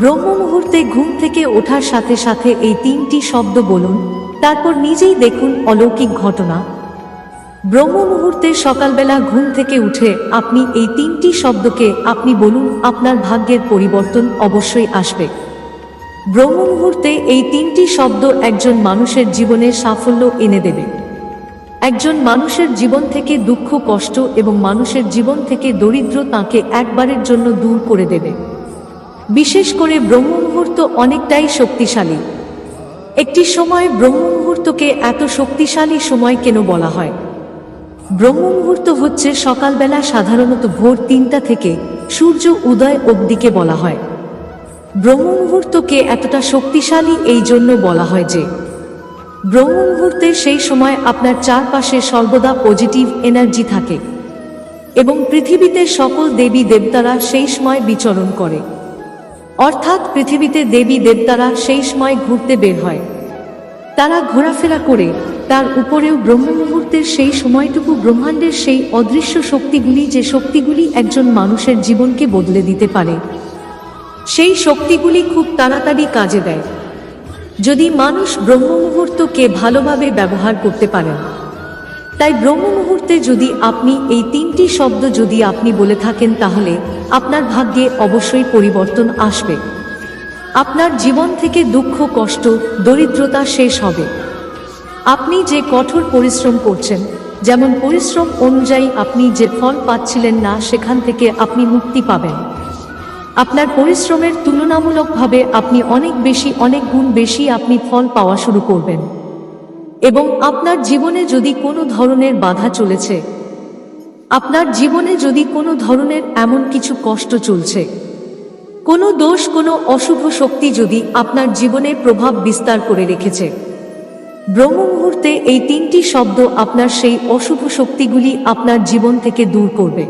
ব্রহ্ম মুহূর্তে ঘুম থেকে ওঠার সাথে সাথে এই তিনটি শব্দ বলুন, তারপর নিজেই দেখুন অলৌকিক ঘটনা। ব্রহ্ম মুহূর্তে সকালবেলা ঘুম থেকে উঠে আপনি এই তিনটি শব্দকে আপনি বলুন, আপনার ভাগ্যের পরিবর্তন অবশ্যই আসবে। ব্রহ্ম মুহূর্তে এই তিনটি শব্দ একজন মানুষের জীবনে সাফল্য এনে দেবে। একজন মানুষের জীবন থেকে দুঃখ, কষ্ট এবং মানুষের জীবন থেকে দরিদ্র তাকে একবারের জন্য দূর করে দেবে। বিশেষ করে ব্রহ্ম মুহূর্ত অনেকটাই শক্তিশালী। একটি সময় ব্রহ্ম মুহূর্তকে এত শক্তিশালী সময় কেন বলা হয়? ব্রহ্ম মুহূর্ত হচ্ছে সকালবেলা সাধারণত ভোর তিনটা থেকে সূর্য উদয় অবধিকে বলা হয়। ব্রহ্ম মুহূর্তকে এতটা শক্তিশালী এই জন্য বলা হয় যে, ব্রহ্ম মুহূর্তে সেই সময় আপনার চারপাশে সর্বদা পজিটিভ এনার্জি থাকে এবং পৃথিবীতে সকল দেবী দেবতারা সেই সময় বিচরণ করে। অর্থাৎ পৃথিবীতে দেবী দেবতারা সেই সময় ঘুরতে বের হয়। তারা ঘোরাফেরা করে, তার উপরেও ব্রহ্ম মুহূর্তের সেই সময়টুকু ব্রহ্মাণ্ডের সেই অদৃশ্য শক্তিগুলি যে শক্তিগুলি একজন মানুষের জীবনকে বদলে দিতে পারে। সেই শক্তিগুলি খুব তাড়াতাড়ি কাজে দেয়। যদি মানুষ ব্রহ্ম মুহূর্তকে ভালোভাবে ব্যবহার করতে পারেন তাই ব্রহ্ম মুহূর্তে যদি আপনি এই তিনটি শব্দ যদি আপনি বলে থাকেন, তাহলে আপনার ভাগ্যে অবশ্যই পরিবর্তন আসবে। আপনার জীবন থেকে দুঃখ, কষ্ট, দরিদ্রতা শেষ হবে। আপনি যে কঠোর পরিশ্রম করছেন, যেমন পরিশ্রম অনুযায়ী আপনি যে ফল পাচ্ছিলেন না, সেখান থেকে আপনি মুক্তি পাবেন। আপনার পরিশ্রমের তুলনামূলকভাবে আপনি অনেক বেশি, অনেক গুণ বেশি আপনি ফল পাওয়া শুরু করবেন। এবং আপনার জীবনে যদি কোনো ধরনের বাধা চলেছে, আপনার জীবনে যদি কোনো ধরনের এমন কিছু কষ্ট চলছে, কোনো দোষ, কোনো অশুভ শক্তি যদি আপনার জীবনে প্রভাব বিস্তার করে রেখেছে ব্রহ্ম মুহূর্তে এই তিনটি শব্দ আপনার সেই অশুভ শক্তিগুলি আপনার জীবন থেকে দূর করবে।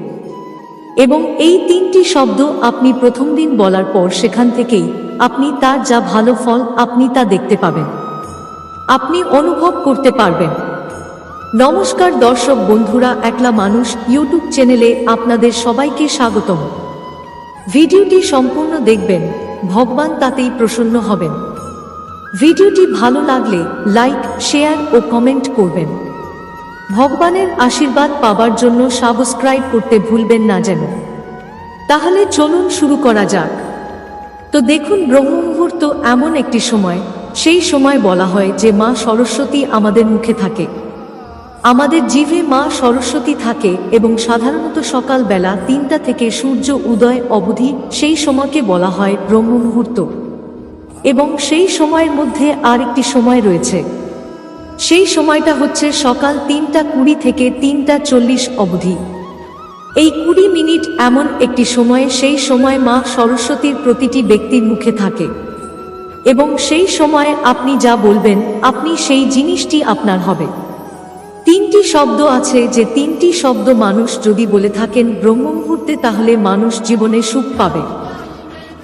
এবং এই তিনটি শব্দ আপনি প্রথম দিন বলার পর সেখান থেকেই আপনি তার যা ভালো ফল আপনি তা দেখতে পাবেন। আপনি অনুভব করতে পারবেন। নমস্কার দর্শক বন্ধুরা, একলা মানুষ ইউটিউব চ্যানেলে আপনাদের সবাইকে স্বাগতম। ভিডিওটি সম্পূর্ণ দেখবেন, ভগবান তাতেই প্রসন্ন হবেন। ভিডিওটি ভালো লাগলে লাইক, শেয়ার ও কমেন্ট করবেন। ভগবানের আশীর্বাদ পাবার জন্য সাবস্ক্রাইব করতে ভুলবেন না যেন। তাহলে চলুন শুরু করা যাক। তো দেখুন ব্রহ্ম মুহূর্ত এমন একটি সময় সেই সময় বলা হয় যে মা সরস্বতী আমাদের মুখে থাকে। আমাদের জিভে মা সরস্বতী থাকে এবং সাধারণত সকালবেলা তিনটা থেকে সূর্য উদয় অবধি সেই সময়কে বলা হয় ব্রহ্ম মুহূর্ত এবং সেই সময়ের মধ্যে আরেকটি সময় রয়েছে। সেই সময়টা হচ্ছে সকাল তিনটা কুড়ি থেকে তিনটা চল্লিশ অবধি। এই কুড়ি মিনিট এমন একটি সময়ে সেই সময় মা সরস্বতীর প্রতিটি ব্যক্তির মুখে থাকে। এবং সেই সময়ে আপনি যা বলবেন, আপনি সেই জিনিসটি আপনার হবে। তিনটি শব্দ আছে যে তিনটি শব্দ মানুষ যদি বলে থাকেন ব্রহ্ম মুহূর্তে তাহলে মানুষ জীবনে সুখ পাবে।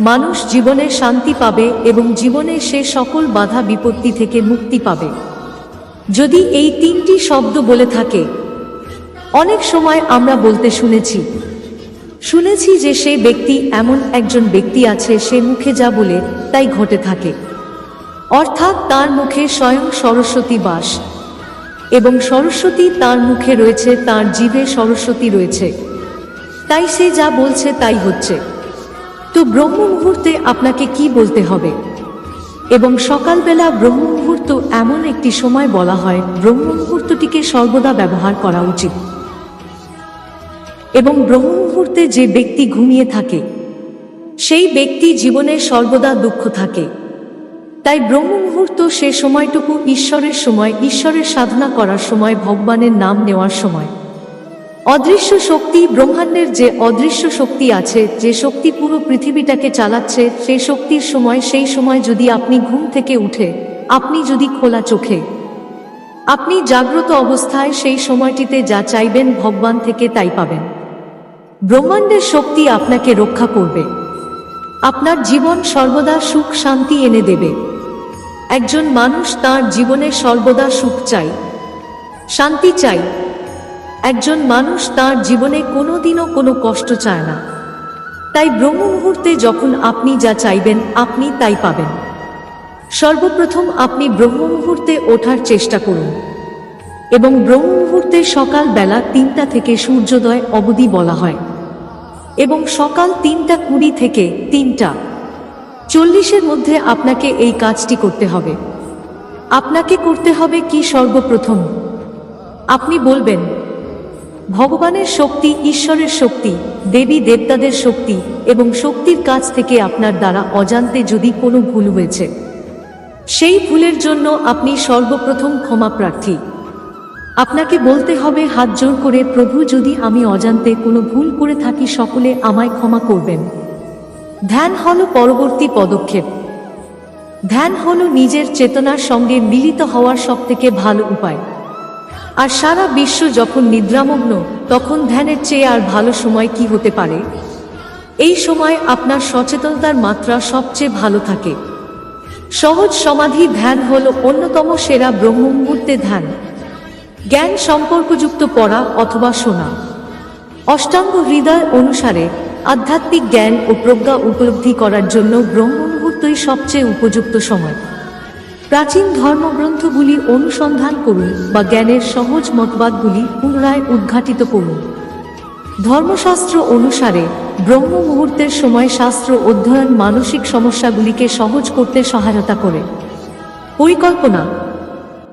মানুষ জীবনে শান্তি পাবে এবং জীবনে সে সকল বাধা বিপত্তি থেকে মুক্তি পাবে। যদি এই তিনটি শব্দ বলে থাকে, অনেক সময় আমরা বলতে শুনেছি শুনেছি যে সে ব্যক্তি এমন একজন ব্যক্তি আছে, সে মুখে যা বলে তাই ঘটে থাকে। অর্থাৎ তার মুখে স্বয়ং সরস্বতী বাস। এবং সরস্বতী তার মুখে রয়েছে, তার জীবে সরস্বতী রয়েছে। তাই সে যা বলছে তাই হচ্ছে। তো ব্রহ্ম মুহূর্তে আপনাকে কি বলতে হবে? এবং সকালবেলা ব্রহ্ম মুহূর্ত এমন একটি সময় বলা হয়, ব্রহ্ম মুহূর্তটিকে সর্বদা ব্যবহার করা উচিত। এবং ব্রহ্ম মুহূর্তে যে ব্যক্তি ঘুমিয়ে থাকে, সেই ব্যক্তি জীবনে সর্বদা দুঃখ থাকে। তাই ব্রহ্ম মুহূর্ত সে সময়টুকু ঈশ্বরের সময়, ঈশ্বরের সাধনা করার সময়, ভগবানের নাম নেওয়ার সময়। অদৃশ্য শক্তি ব্রহ্মাণ্ডের যে অদৃশ্য শক্তি আছে, যে শক্তি পুরো পৃথিবীটাকে চালাচ্ছে, সেই শক্তির সময়, সেই সময় যদি আপনি ঘুম থেকে উঠে, আপনি যদি খোলা চোখে, আপনি জাগ্রত অবস্থায় সেই সময়টিতে যা চাইবেন, ভগবান থেকে তাই পাবেন। ব্রহ্মাণ্ডের শক্তি আপনাকে রক্ষা করবে। আপনার জীবন সর্বদা সুখ, শান্তি এনে দেবে। একজন মানুষ তার জীবনে সর্বদা সুখ চাই শান্তি চাই একজন মানুষ তার জীবনে কোনোদিনও কোনো কষ্ট চায় না। তাই ব্রহ্ম মুহূর্তে যখন আপনি যা চাইবেন, আপনি তাই পাবেন। সর্বপ্রথম আপনি ব্রহ্ম মুহূর্তে ওঠার চেষ্টা করুন এবং ব্রহ্ম মুহূর্তে সকাল বেলা তিনটা থেকে সূর্যোদয় অবধি বলা হয়। এবং সকাল তিনটা কুড়ি থেকে তিনটা। চল্লিশের মধ্যে আপনাকে এই কাজটি করতে হবে। আপনাকে করতে হবে কি সর্বপ্রথম? আপনি বলবেন, ভগবানের শক্তি, ঈশ্বরের শক্তি, দেবী দেবতাদের শক্তি এবং শক্তির কাছ থেকে আপনার দ্বারা অজান্তে যদি কোনো ভুল হয়েছে, সেই ভুলের জন্য আপনি সর্বপ্রথম ক্ষমা প্রার্থী। আপনাকে বলতে হবে, হাত জোর করে, প্রভু, যদি আমি অজান্তে কোনো ভুল করে থাকি, সকলে আমায় ক্ষমা করবেন। ধ্যান হল পরবর্তী পদক্ষেপ। ধ্যান হল নিজের চেতনার সঙ্গে মিলিত হওয়ার সবথেকে ভালো উপায়। আর সারা বিশ্ব যখন নিদ্রামগ্ন, তখন ধ্যানের চেয়ে আর ভালো সময় কি হতে পারে? এই সময় আপনার সচেতনতার মাত্রা সবচেয়ে ভালো থাকে। সহজ সমাধি ধ্যান হল অন্যতম সেরা ব্রহ্ম মুহূর্তে ধ্যান। জ্ঞান সম্পর্কযুক্ত পড়া অথবা শোনা। অষ্টাঙ্গ হৃদয় অনুসারে আধ্যাত্মিক জ্ঞান ও প্রজ্ঞা উপলব্ধি করার জন্য ব্রহ্ম মুহূর্তই সবচেয়ে উপযুক্ত সময়। প্রাচীন ধর্মগ্রন্থগুলি অনুসন্ধান করুন বা জ্ঞানের সহজ মতবাদগুলি পুনরায় উদ্ঘাটিত করুন। ধর্মশাস্ত্র অনুসারে ব্রহ্ম মুহূর্তের সময় শাস্ত্র অধ্যয়ন মানসিক সমস্যাগুলিকে সহজ করতে সহায়তা করে। পরিকল্পনা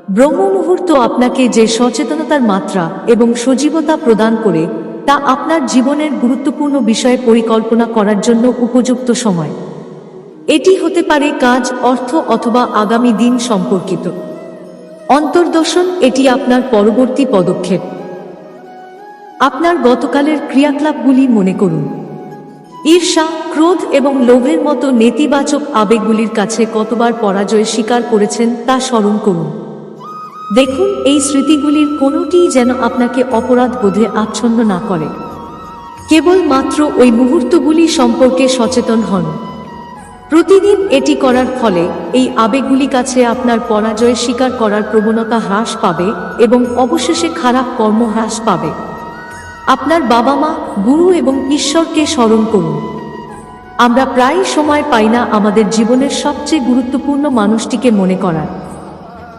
ব্রহ্ম মুহূর্ত আপনাকে যে সচেতনতার মাত্রা এবং সজীবতা প্রদান করে, তা আপনার জীবনের গুরুত্বপূর্ণ বিষয়ে পরিকল্পনা করার জন্য উপযুক্ত সময়। এটি হতে পারে কাজ, অর্থ অথবা আগামী দিন সম্পর্কিত। অন্তর্দর্শন, এটি আপনার পরবর্তী পদক্ষেপ। আপনার গতকালের ক্রিয়াকলাপগুলি মনে করুন। ঈর্ষা, ক্রোধ এবং লোভের মতো নেতিবাচক আবেগগুলির কাছে কতবার পরাজয় স্বীকার করেছেন তা স্মরণ করুন। দেখুন, এই স্মৃতিগুলির কোনোটিই যেন আপনাকে অপরাধ বোধে আচ্ছন্ন না করে। কেবলমাত্র ওই মুহূর্তগুলি সম্পর্কে সচেতন হন। প্রতিদিন এটি করার ফলে এই আবেগগুলি কাছে আপনার পরাজয় স্বীকার করার প্রবণতা হ্রাস পাবে এবং অবশেষে খারাপ কর্ম হ্রাস পাবে। আপনার বাবা মা গুরু এবং ঈশ্বরকে স্মরণ করুন। আমরা প্রায় সময় পাই না আমাদের জীবনের সবচেয়ে গুরুত্বপূর্ণ মানুষটিকে মনে করার।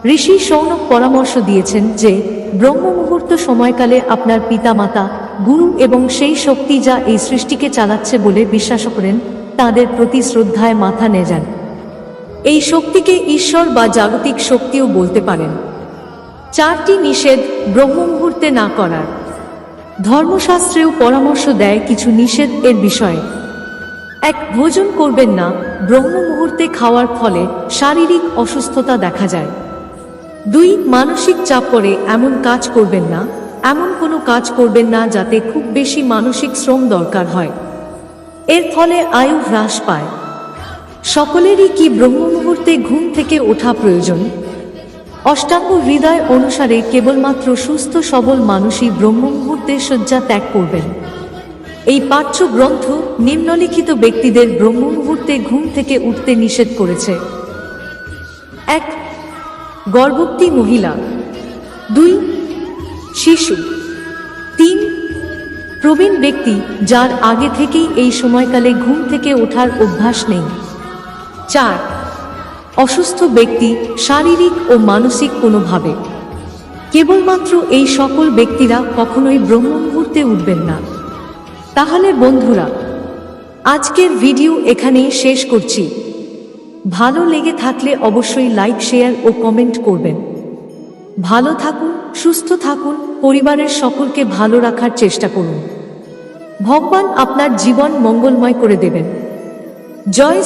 ঋষি সৌনক পরামর্শ দিয়েছেন যে ব্রহ্ম মুহূর্ত সময়কালে আপনার পিতামাতা, গুরু এবং সেই শক্তি যা এই সৃষ্টিকে চালাচ্ছে বলে বিশ্বাস করেন, তাদের প্রতি শ্রদ্ধায় মাথা নেজান এই শক্তিকে ঈশ্বর বা জাগতিক শক্তিও বলতে পারেন। চারটি নিষেধ ব্রহ্ম মুহূর্তে না করার। ধর্মশাস্ত্রেও পরামর্শ দেয় কিছু নিষেধ এর বিষয়ে। এক, ভোজন করবেন না ব্রহ্ম মুহূর্তে খাওয়ার ফলে শারীরিক অসুস্থতা দেখা যায়। দুই, মানসিক চাপ পড়ে এমন কাজ করবেন না, এমন কোনো কাজ করবেন না যাতে খুব বেশি মানসিক শ্রম দরকার হয়। এর ফলে আয়ু হ্রাস পায়। সকলেরই কি ব্রহ্ম মুহূর্তে ঘুম থেকে ওঠা প্রয়োজন? অষ্টাঙ্গ হৃদয় অনুসারে কেবলমাত্র সুস্থ সবল মানুষই ব্রহ্ম মুহূর্তে শয্যা ত্যাগ করবেন। এই পাঠ্য গ্রন্থ নিম্নলিখিত ব্যক্তিদের ব্রহ্ম মুহূর্তে ঘুম থেকে উঠতে নিষেধ করেছে। গর্ভবতী মহিলা। দুই, শিশু। তিন, প্রবীণ ব্যক্তি যার আগে থেকেই এই সময়কালে ঘুম থেকে ওঠার অভ্যাস নেই। চার, অসুস্থ ব্যক্তি শারীরিক ও মানসিক কোনোভাবে। কেবলমাত্র এই সকল ব্যক্তিরা কখনোই ব্রহ্ম মুহূর্তে উঠবেন না। তাহলে বন্ধুরা, আজকের ভিডিও এখানেই শেষ করছি। ভালো লেগে থাকলে অবশ্যই লাইক, শেয়ার ও কমেন্ট করবেন। ভালো থাকুন, সুস্থ থাকুন, পরিবারের সকলকে ভালো রাখার চেষ্টা করুন। ভগবান আপনার জীবন মঙ্গলময় করে দেবেন। জয়